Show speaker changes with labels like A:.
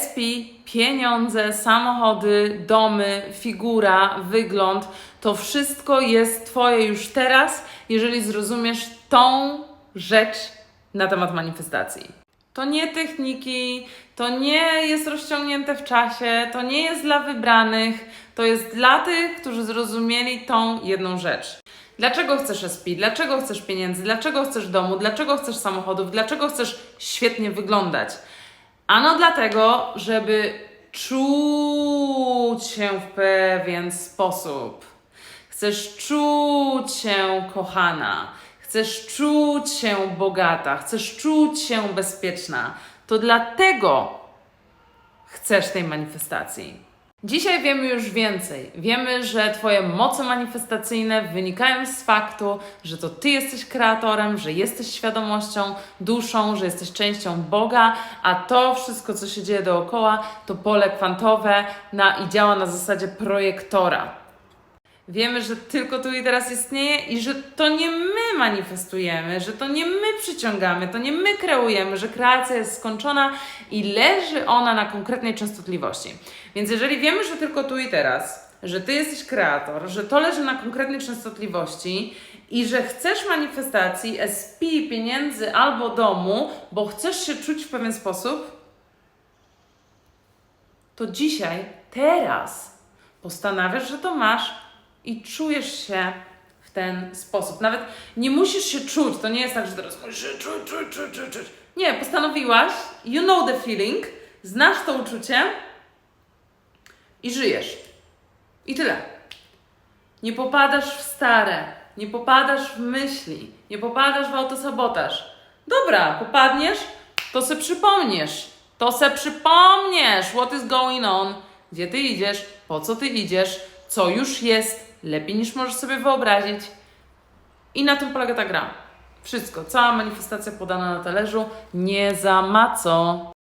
A: SP, pieniądze, samochody, domy, figura, wygląd to wszystko jest Twoje już teraz, jeżeli zrozumiesz tą rzecz na temat manifestacji. To nie techniki, to nie jest rozciągnięte w czasie, to nie jest dla wybranych, to jest dla tych, którzy zrozumieli tą jedną rzecz. Dlaczego chcesz SP? Dlaczego chcesz pieniędzy? Dlaczego chcesz domu? Dlaczego chcesz samochodów? Dlaczego chcesz świetnie wyglądać? Ano dlatego, żeby czuć się w pewien sposób. Chcesz czuć się kochana, chcesz czuć się bogata, chcesz czuć się bezpieczna. To dlatego chcesz tej manifestacji. Dzisiaj wiemy już więcej. Wiemy, że Twoje moce manifestacyjne wynikają z faktu, że to Ty jesteś kreatorem, że jesteś świadomością, duszą, że jesteś częścią Boga, a to wszystko, co się dzieje dookoła, to pole kwantowe na, i działa na zasadzie projektora. Wiemy, że tylko tu i teraz istnieje i że to nie my manifestujemy, że to nie my przyciągamy, to nie my kreujemy, że kreacja jest skończona i leży ona na konkretnej częstotliwości. Więc jeżeli wiemy, że tylko tu i teraz, że ty jesteś kreator, że to leży na konkretnej częstotliwości i że chcesz manifestacji SP, pieniędzy albo domu, bo chcesz się czuć w pewien sposób, to dzisiaj, teraz postanawiasz, że to masz i czujesz się w ten sposób. Nawet nie musisz się czuć, to nie jest tak, że teraz musisz się czuć, czuć, czuć, czuć, czuć. Nie, postanowiłaś, you know the feeling, znasz to uczucie i żyjesz. I tyle. Nie popadasz w stare, nie popadasz w myśli, nie popadasz w autosabotaż. Dobra, popadniesz, to se przypomniesz. To se przypomniesz, what is going on, gdzie ty idziesz, po co ty idziesz, co już jest, lepiej niż możesz sobie wyobrazić. I na tym polega ta gra. Wszystko, cała manifestacja podana na talerzu, nie za ma co.